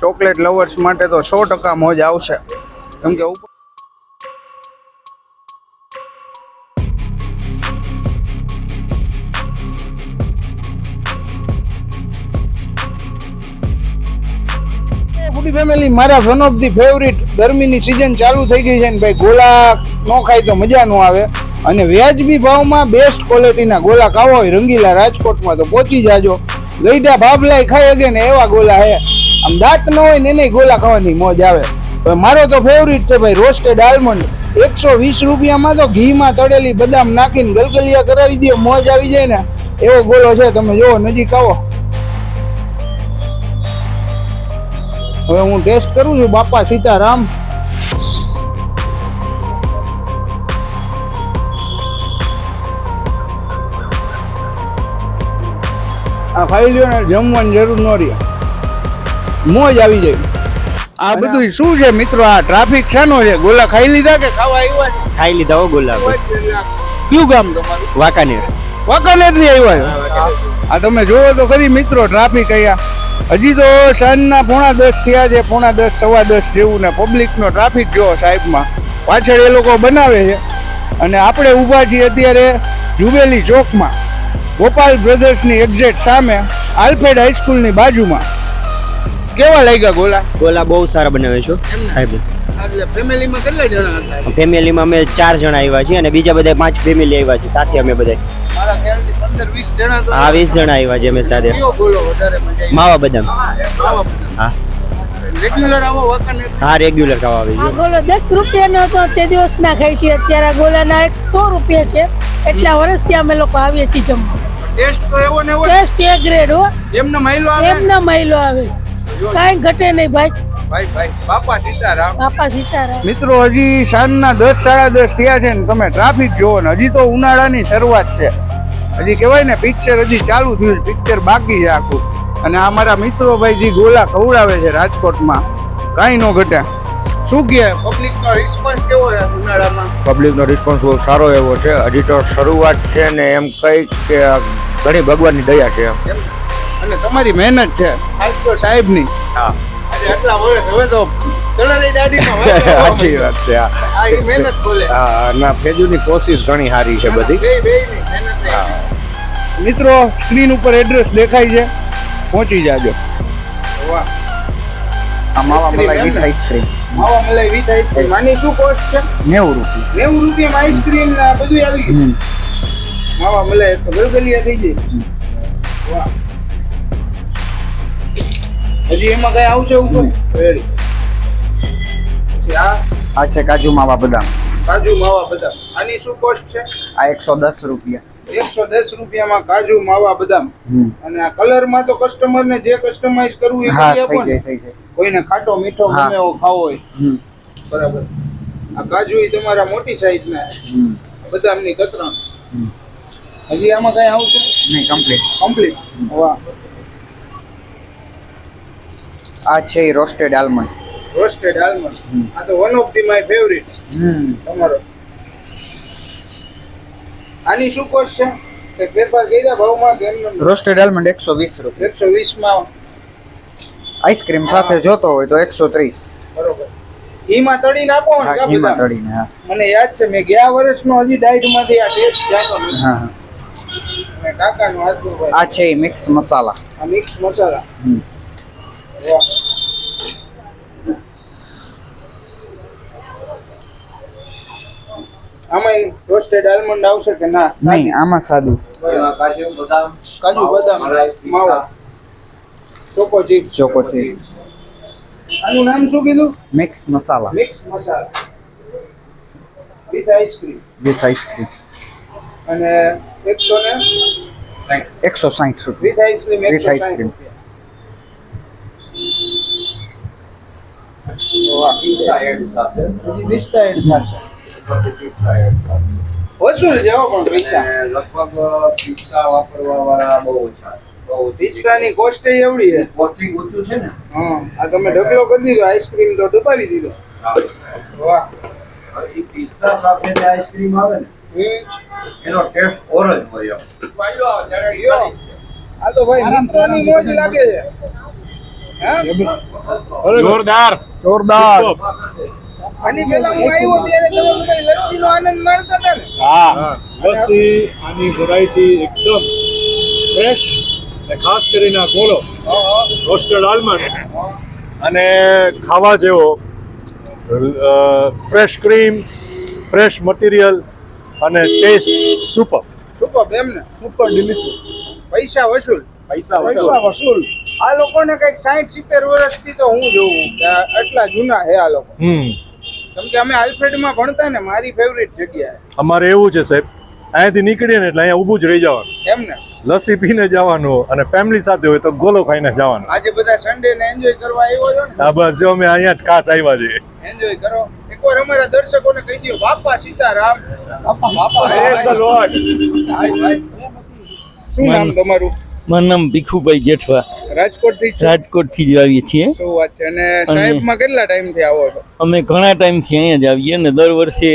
Chocolate lovers માટે તો સો ટકા મોજ આવશે. કેમ કે ફેમિલી મારા વન ઓફ ધી ફેવરિટ ગરમીની સિઝન ચાલુ થઈ ગઈ છે ને ભાઈ, ગોલા ન ખાય તો મજા ન આવે. અને વ્યાજબી ભાવમાં બેસ્ટ ક્વોલિટીના ગોલા ખાવા હોય, રંગીલા રાજકોટમાં તો પહોંચી જાજો. ગઈડા ભાભલાઈ ખાઈ અગે ને એવા ગોલા હે. આમ દાંત ન હોય ને એને ગોલા ખાવાની મોજ આવે. મારો તો ફેવરિટ છે ભાઈ રોસ્ટેડ આલમંડ એકસો વીસ રૂપિયામાં તો ઘીમાં તળેલી બદામ નાખીને ગલગલિયા કરાવી દે, મોજ આવી જાય ને. એવો ગોલો છે, તમે જોવો, નજીક આવો. હવે હું ટેસ્ટ કરું છું, બાપા સીતારામ. આ ખાઈ લ્યો જમવાની જરૂર ન રહે. મોજ આવી જાય. આ બધું શું છે મિત્રો? આ ટ્રાફિક શાનો છે? ગોલા ખાઈ લીધા કે ખાવા આવ્યા ખાઈ લીધા હો ગોલા. કયું ગામ તમારું? વાંકાનેર. વાંકાનેરથી આવ્યા આ તમે જોવો તો ખરી મિત્રો ટ્રાફિક અહીંયા હજી તો સાંજના પોણા દસ થયા છે પોણા દસ સવા દસ જેવું ને પબ્લિકનો ટ્રાફિક જોવો સાહેબમાં પાછળ એ લોકો બનાવે છે. અને આપણે ઊભા છીએ અત્યારે જુબેલી ચોકમાં. ગોપાલ બ્રધર્સની એક્ઝેક્ટ સામે આલ્ફેડ હાઈસ્કૂલની બાજુમાં. કેવા લાગ્યા ગોલા? ગોલા બહુ સારા બનાવે છો સાહેબ. ફેમિલીમાં કેટલા જણા હતા? ફેમિલીમાં અમે ચાર જણા આવ્યા છીએ અને બીજા બધા પાંચ ફેમિલી આવ્યા છે સાથે અમે બધા મારા ખ્યાલથી પંદર વીસ જણા તો વીસ જણા આવ્યા છે અમે સાથે. માવા બદામ. બધા હા. રેગ્યુલર આવો વાંકાનેર હા રેગ્યુલર ખાવા આવે છે ગોલો દસ રૂપિયાનો તો તે દિવસ ના ખાઈ છીએ. અત્યારે ગોલાના એક સો રૂપિયા છે. એટલા વર્ષથી અમે લોકો આવીએ છીએ જમવા. ટેસ્ટ તો એવો ને એવો ટેસ્ટ એ ગ્રેડ હો. એમને માયલો આવે? એમના મહિલો આવે. કાંઈ ઘટે નહીં ભાઈ. ભાઈ ભાઈ બાપા સીતારામ. બાપા સીતારામ. મિત્રો હજી સાંજના દસ સાડા દસ થયા છે ને તમે ટ્રાફિક જુઓ ને હજી તો ઉનાળાની શરૂઆત છે. હજી કહેવાય ને પિક્ચર હજી ચાલુ થયું પિક્ચર બાકી છે આખું. અને આ મારા મિત્રો ભાઈ જે ગોલા ખવડાવે છે રાજકોટમાં કાંઈ નો ઘટે. શું કે પબ્લિકનો રિસ્પોન્સ કેવો છે ઉનાળામાં? પબ્લિકનો રિસ્પોન્સ બહુ સારો એવો છે. હજી તો શરૂઆત છે ને એમ કઈ કે ઘણી ભગવાનની દયા છે એમ અને તમારી મહેનત છે. ખાસ તો સાહેબની. હા. આટલા વર્ષ હવે તો સાચી વાત છે હા. આ ઈ મહેનત બોલે. હા ના ફેજુની કોશિશ ઘણી સારી છે બધી. મિત્રો સ્ક્રીન ઉપર એડ્રેસ દેખાય છે. પહોંચી જાજો. વાહ. આ માવા મલાઈ વિથ આઈસ્ક્રીમ માવા મલાઈ વિથ આઈસ્ક્રીમ આની શું કોસ્ટ છે? નેવું રૂપિયા. નેવું રૂપિયામાં આઈસ્ક્રીમ ને બધું આવી ગયું? માવા મલાઈ તો ગલગલિયા થઈ જાય વાહ. હજી એમાં કઈ આવશે ઉપર. પછી આ આ છે કાજુ માવા બદામ. કાજુ માવા બદામ. આની શું કોસ્ટ છે? આ એકસો દસ રૂપિયા. એકસો દસ રૂપિયામાં કાજુ માવા બદામ. અને આ કલરમાં તો કસ્ટમર ને જે કસ્ટમાઇઝ કરવું એ કરી થઈ આપો જાય કોઈને ખાટો મીઠો ગમે એવો ખાવો હોય. બરાબર. આ કાજુ એ તમારા મોટી સાઈઝ ના હમ. બદામની કતરણ. હજી આમાં કઈ આવશે? નહીં કમ્પ્લીટ કમ્પ્લીટ વાહ. આ છે રોસ્ટેડ આલમંડ રોસ્ટેડ આલમંડ આ તો one of the my favourite hmm. તમારો આની શું કોસ્ટ છે? કે ફેરફાર કર્યા ભાવમાં કેમ રોસ્ટેડ આલમંડ એકસો વીસ રૂપિયા. એકસો વીસમાં આઈસ્ક્રીમ સાથે જોતો હોય તો એકસો ત્રીસ. બરોબર. ઘીમાં તળીને આપો ને કા તળીને હા. મને યાદ છે મેં ગયા વર્ષનો હજી ડાયટમાંથી આ ટેસ્ટ જાતો. હા કાકાનો હાથનો આ છે મિક્સ મસાલા આ મિક્સ મસાલા હમ. આમાં રોસ્ટેડ આલમંડ આવશે કે ના? નહીં આમાં સાદું. કાજુ બદામ માવા ચોકો ચીપ. ચોકો ચીપ. આનું નામ શું કીધું? Mix masala mix masala with ice cream with ice cream અને એકસો ને એકસો સાઠ રૂપિયા. વિથ આઈસ્ક્રીમ વિથ એકસો પિસ્તા એડ થશે વસૂલ છે હો પણ પૈસા. લગભગ પિસ્તા વાપરવા વાળા બહુ ઓછા બહુ પિસ્તાની કોસ્ટ એવડી છે. કોસ્ટિંગ ઓછું છે ને? હા આ તમે ઢગલો કરી દીધો આઈસ્ક્રીમ તો ડબાવી દીધો. વાહ એ પિસ્તા સાથે જે આઈસ્ક્રીમ આવે ને એનો ટેસ્ટ ઓર જ હોય. આ તો ભાઈ મિત્રોની મોજ લાગે છે. હા? જોરદાર. જોરદાર. આની પહેલા હું આવ્યો ત્યારે તમે બધા લસ્સીનો આનંદ માણતા હતા ને? હા. લસ્સી આની વેરાયટી એકદમ ફ્રેશ અને ખાસ કરીને આ ગોળો. રોસ્ટેડ આલમંડ અને ખાવા જેવો ફ્રેશ ક્રીમ ફ્રેશ મટીરિયલ અને ટેસ્ટ સુપર સુપર એમ ને? સુપર ડિલિશિયસ પૈસા વસૂલ. પૈસા પૈસા વસૂલ. આ લોકોને કંઈક સાઈઠ સિત્તેર વર્ષથી તો હું જોઉં કે આ આટલા જૂના હે આ લોકો. હમ. કેમ કે અમે આલ્ફ્રેડમાં ભણતા ને મારી ફેવરિટ જગ્યા અમારે એવું છે સાહેબ અહીંયાથી નીકળીએ ને એટલે અહીંયા ઊભું જ રહી જવાનું. એમ ને? લસ્સી પીને જવાનું અને ફેમિલી સાથે હોય તો ગોલો ખાઈને જવાનું. આજે બધા સન્ડે ને એન્જોય કરવા આવ્યો છો ને? હા બસ જો અમે અહીંયા જ ખાસ આવ્યા છીએ. એન્જોય કરો. એકવાર અમારા દર્શકોને કહી દો બાપા સીતારામ. બાપા હાય. શું નામ તમારું? મારું નામ ભીખુભાઈ જેઠવા. રાજકોટથી રાજકોટથી જ આવીએ છીએ. શું વાત છે? અને સાહેબમાં કેટલા ટાઈમથી આવો છો? અમે ઘણા ટાઈમથી અહીંયા જ આવીએ ને દર વર્ષે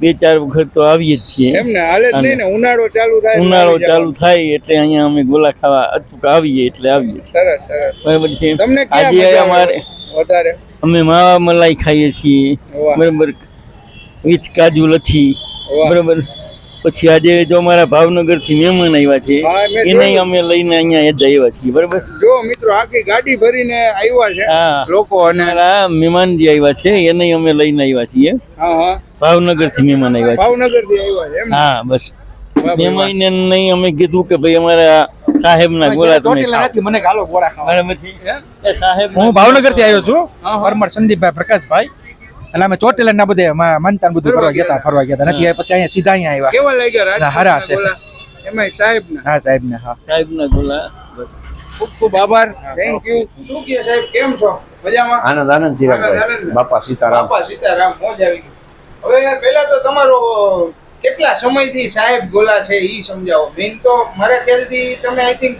બે ચાર વખત તો આવીએ જ છીએ. એમ હાલે જ નહીં ને? ઉનાળો ચાલુ થાય એટલે ઉનાળો ચાલુ થાય એટલે અહીંયા અમે ગોલા ખાવા અચૂક આવીએ એટલે આવીએ સરસ સરસ. બરાબર છે. તમને આજે અમારે વધારે? અમે માવા મલાઈ ખાઈએ છીએ. બરાબર. વિથ કાજુ લચ્છી બરાબર. પછી આજે જો અમારા ભાવનગરથી મહેમાન આવ્યા છે એને અમે લઈને અહીંયા જ આવ્યા છીએ બરાબર? જો મિત્રો આખી ગાડી ભરીને આવ્યા છે હા. લોકો અને મહેમાન જે આવ્યા છે એને અમે લઈને આવ્યા છીએ ભાવનગરથી ભાવનગરથી મહેમાન આવ્યા છે. ભાવનગરથી આવ્યા છે હા બસ. મહેમાનને નહીં અમે કીધું કે ભાઈ અમારા ગોળા તમે. મને ગાલો ગોળા ખાવા. સાહેબના હું ભાવનગરથી આવ્યો છું પરમાર સંદીપભાઈ પ્રકાશભાઈ. એટલે અમે ચોટીલા ના બધે માનતા બધું ફરવા ગયા ફરવા ગયા નથી પછી અહીંયા સીધા અહીંયા આવ્યા. કેવા લાગ્યા હારા છે. એમાં સાહેબ ને હા સાહેબ ને હા. સાહેબના ગોળા ખૂબ ખૂબ આભાર. થેન્ક યુ શું કહે સાહેબ? કેમ છો? મજામાં? આનંદ આનંદ આનંદ, બાપા સીતારામ. બાપા સીતારામ મોજ આવી ગઈ. હવે પહેલા તો તમારો કેટલા સમયથી સાહેબ ગોલા છે એ સમજાવો. મેન તો મારા ખ્યાલથી તમે આઈ થિંક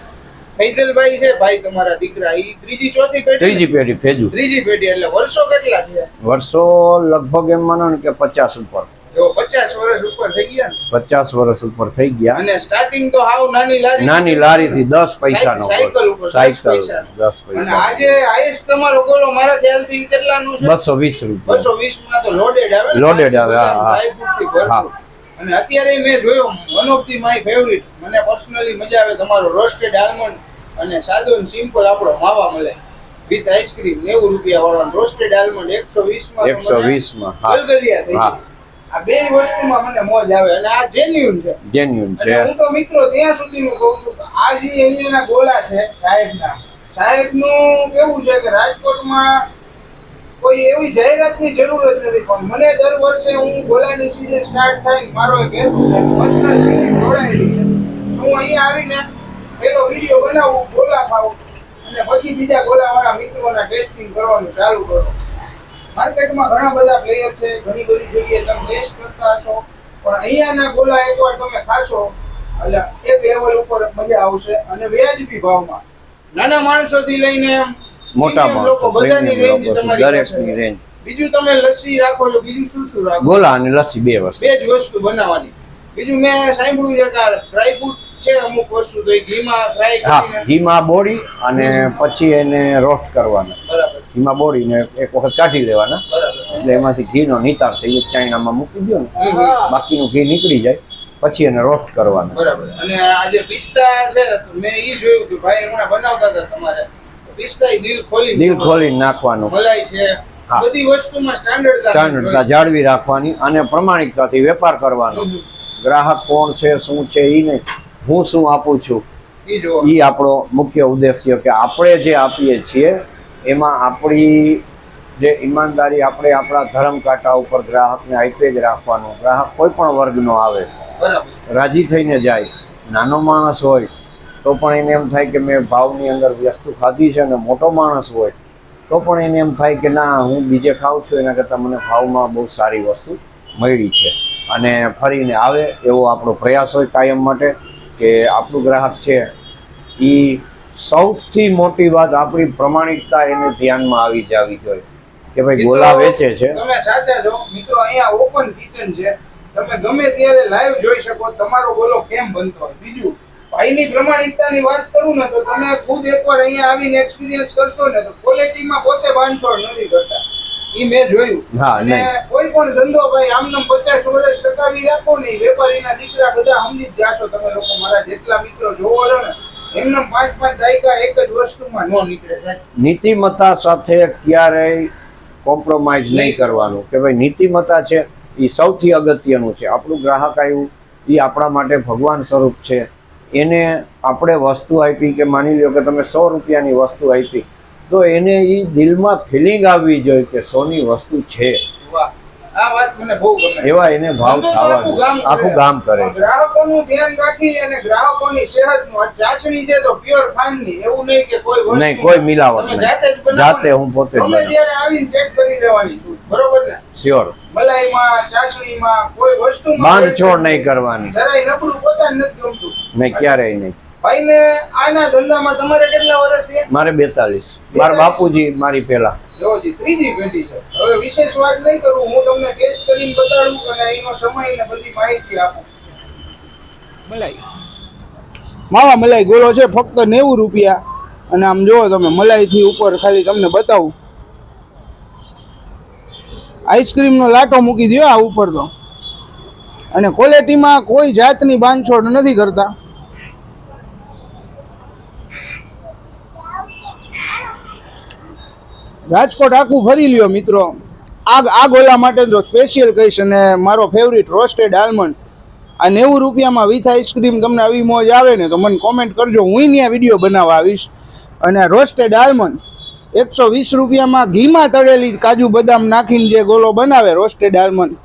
ફૈસલભાઈ છે ભાઈ તમારા દીકરા એ ત્રીજી ચોથી પેઢી ત્રીજી પેઢી ફેજુ. ત્રીજી પેઢી એટલે વર્ષો કેટલા થયા? વર્ષો લગભગ એમ માનો ને કે પચાસ ઉપર. પચાસ વર્ષ ઉપર થઈ ગયા ને? પચાસ વર્ષ ઉપર થઈ ગયા. અને સ્ટાર્ટિંગ તો હાવ નાની લારી નાની લારી થી દસ પૈસાનો સાયકલ ઉપર સાયકલ પૈસા. દસ પૈસા. આજે હાઈએસ્ટ તમારો ગોલો મારા ખ્યાલથી કેટલા નું બસો વીસ રૂપિયા. બસો વીસમાં તો લોડેડ આવે લોડેડ આવે, હા, હા. અને અત્યારે મેં જોયો one of the my favourite મને પર્સનલી મજા આવે તમારો રોસ્ટેડ આલમંડ અને સાદો સિમ્પલ આપણો માવા મળે. વિથ આઈસ્ક્રીમ નેવું રૂપિયા વાળો રોસ્ટેડ આલમંડ એકસો વીસમાં એકસો વીસમાં ગલગલિયા થઈ આ બે વસ્તુમાં મને મોજ આવે અને આ જેન્યુન છે. જેન્યુન છે. હું તો મિત્રો ત્યાં સુધીનું કહું છું આ જે અહીંયાના ગોલા છે સાહેબના સાહેબનું કેવું છે કે રાજકોટમાં કોઈ એવી જાહેરાતની જરૂર જ નથી. પણ મને દર વર્ષે હું ગોલાની સીઝન સ્ટાર્ટ થાય મારો એક પર્સનલ ફિલિંગ જોડાયેલી હું અહીંયા આવીને પેલો વીડિયો બનાવું, ગોલા ખાવું અને પછી બીજા ગોલાવાળા મિત્રોના ટેસ્ટિંગ કરવાનું ચાલુ કરો. માર્કેટમાં ઘણા બધા પ્લેયર છે, ઘણી બધી જગ્યાએ તમે ટેસ્ટ કરતા હશો. પણ અહીંયાના ગોલા એકવાર તમે ખાશો, એટલે એક લેવલ ઉપર મજા આવશે. અને વ્યાજબી ભાવમાં. નાના માણસોથી લઈને મોટા માણસો બધાની રેન્જ તમારી દરેકની રેન્જ બીજું તમે લસ્સી રાખો છો બીજું શું શું રાખો ગોલા અને લસ્સી બે વસ્તુ. બે જ વસ્તુ બનાવવાની. બીજું મેં સાંભળ્યું છે કે ડ્રાયફ્રૂટ છે અમુક વસ્તુ તો ઘીમાં ફ્રાય કરીને ઘીમાં બોળી અને પછી એને રોસ્ટ કરવાના. બરાબર. ઘીમાં બોળીને એક વખત કાઢી લેવાના. એટલે એમાંથી ઘીનો નિતાર થઈ જાય ચાઇનામાં મૂકી દો ને. બાકીનું ઘી નીકળી જાય પછી એને રોસ્ટ કરવાના. બરાબર. અને આ જે પિસ્તા છે મેં ઈ જોયું કે ભાઈ હમણાં બનાવતા હતા તમારે. પિસ્તા દિલ ખોલી દિલ નાખવાનું. મલાઈ છે. બધી વસ્તુમાં સ્ટાન્ડર્ડ સ્ટાન્ડર્ડતા જાળવી રાખવાની અને પ્રમાણિકતાથી વેપાર કરવાનો. ગ્રાહક કોણ છે શું છે એ નહીં. હું શું આપું છું? એ આપણો મુખ્ય ઉદ્દેશ્ય કે આપણે જે આપીએ છીએ એમાં આપણી જે ઈમાનદારી આપણે આપણા ધર્મ કાંટા ઉપર ગ્રાહકને આપે જ રાખવાનું. ગ્રાહક કોઈ પણ વર્ગનો આવે બરાબર. રાજી થઈને જાય. નાનો માણસ હોય તો પણ એને એમ થાય કે મેં ભાવની અંદર વસ્તુ ખાધી છે અને મોટો માણસ હોય તો પણ એને એમ થાય કે ના હું બીજે ખાઉં છું એના કરતાં મને ભાવમાં બહુ સારી વસ્તુ મળી છે. અને ફરીને આવે એવો આપણો પ્રયાસ હોય કાયમ માટે કે આપણું ગ્રાહક છે એ સૌથી મોટી વાત આપણી પ્રમાણિકતા એને ધ્યાનમાં આવી જવી જોઈએ કે ભાઈ ગોલા વેચે છે. તમે સાચા છો. મિત્રો અહીંયા ઓપન કિચન છે. તમે ગમે ત્યારે લાઈવ જોઈ શકો તમારો ગોલો કેમ બનતો હોય? બીજું ભાઈની પ્રમાણિકતાની વાત કરું ને તો તમે ખુદ એકવાર અહીંયા આવીને એક્સપિરિયન્સ કરશો ને તો ક્વોલિટીમાં પોતે બાંધછોડ નથી કરતા. ઈ મેં જોયું. હા, અને કોઈ પણ ધંધો ભાઈ આમને પચાસ વર્ષ ટકાવી રાખો ને વેપારીના દીકરા બધા સમજી જ જાશો તમે લોકો મારા જેટલા મિત્રો જોવો છો ને એમને પાંચ પાંચ દાયકા એક જ વસ્તુમાં નો નીકળે. નીતિમત્તા સાથે ક્યારેય કોમ્પ્રોમાઇઝ નહીં કરવાનું. કે ભાઈ નીતિમત્તા છે એ સૌથી અગત્યનું છે. આપણું ગ્રાહક આવ્યું એ આપણા માટે ભગવાન સ્વરૂપ છે. એને આપણે વસ્તુ આપી કે માની લો કે તમે સો રૂપિયાની વસ્તુ આપી, તો એને એ દિલમાં ફિલિંગ આવવી જોઈએ કે સોની વસ્તુ છે. એવા એને ભાવ થવા આખું ગામ કરે. ગ્રાહકોનું ધ્યાન રાખી અને ગ્રાહકોની સેહતનું ચાસણી છે તો પ્યોર ફાર્મની એવું નહીં કે કોઈ નહીં કોઈ મિલાવટ નહીં. જાતે. હું પોતે જ જ્યારે આવીને ચેક કરી લેવાની છું બરોબર ને? શ્યોર મલાઈમાં ચાસણીમાં કોઈ વસ્તુમાં બાંધછોડ નહીં કરવાની. જરાય નબળું પોતાને નથી ગમતું. નહીં ક્યારેય નહીં. ભાઈને આના ધંધામાં તમારે કેટલા વર્ષ છે? મારે બેતાલીસ. મારા બાપુજી મારી પહેલા. જોજી ત્રીજી પેઢી છે. હવે વિશેષ વાત નહીં કરું હું તમને ટેસ્ટ કરીને બતાડું અને એનો સમય ને બધી માહિતી આપું. મલાઈ. માવા મલાઈ ગોળો છે ફક્ત નેવું રૂપિયા. અને આમ જુઓ તમે મલાઈથી ઉપર ખાલી તમને બતાવું. આઈસ્ક્રીમનો લાટો મૂકી દો આ ઉપર તો અને ક્વોલિટીમાં કોઈ જાતની બાંધછોડ નથી કરતા. રાજકોટ આખું ફરી લ્યો મિત્રો. આ આ ગોલા માટે તો સ્પેશિયલ કહીશ અને મારો ફેવરિટ રોસ્ટેડ આલમંડ આ નેવું રૂપિયામાં વિથ આઈસ્ક્રીમ તમને આવી મોજ આવે ને તો મને કોમેન્ટ કરજો. હું ત્યાં વીડિયો બનાવવા આવીશ. અને રોસ્ટેડ આલમંડ એકસો વીસ રૂપિયામાં ઘીમાં તળેલી કાજુ બદામ નાખીને જે ગોલો બનાવે રોસ્ટેડ આલમંડ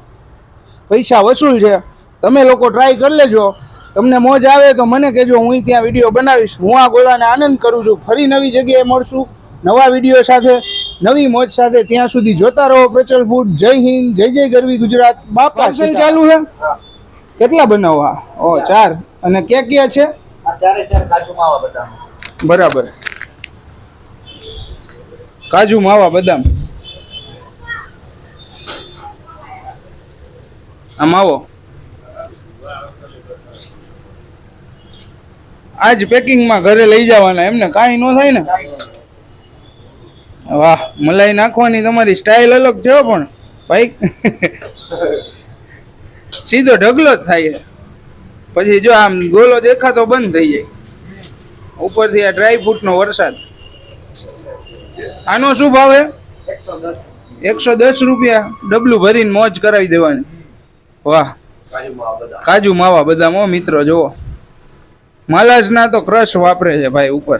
પૈસા વસૂલ છે. તમે લોકો ટ્રાય કરી લેજો. તમને મોજ આવે તો મને કહેજો હું ત્યાં વીડિયો બનાવીશ. હું આ ગોલાને આનંદ કરું છું. ફરી નવી જગ્યાએ મળશું. નવા વીડિયો સાથે. નવી મોજ સાથે ત્યાં સુધી જોતા રહો. પ્રચલ ફૂડ જય હિન્દ જય જય ગરવી ગુજરાત. બાપા ચાલુ છે? કેટલા બનાવવા ઓ ચાર. અને ક્યાં ક્યાં છે? આ ચારે ચાર કાજુ માવા બદામ. બરાબર. કાજુ માવા બદામ. આમ આવો આજ પેકિંગમાં ઘરે લઈ જવાના. એમને કાંઈ ન થાય ને? વાહ, મલાઈ નાખવાની તમારી સ્ટાઇલ અલગ છે પણ. ભાઈ, સીધો ઢગલો જ થાય. પછી જો આમ ગોલો દેખાતો બંધ થઈ જાય. ઉપરથી આ ડ્રાય ફ્રૂટનો વરસાદ. આનો શું ભાવ? એકસો દસ રૂપિયા. ડબલું ભરીને મોજ કરાવી દેવાની. વાહ. કાજુ માવા બદામ મિત્રો, જુઓ. માલાજના તો ક્રશ વાપરે છે ભાઈ ઉપર.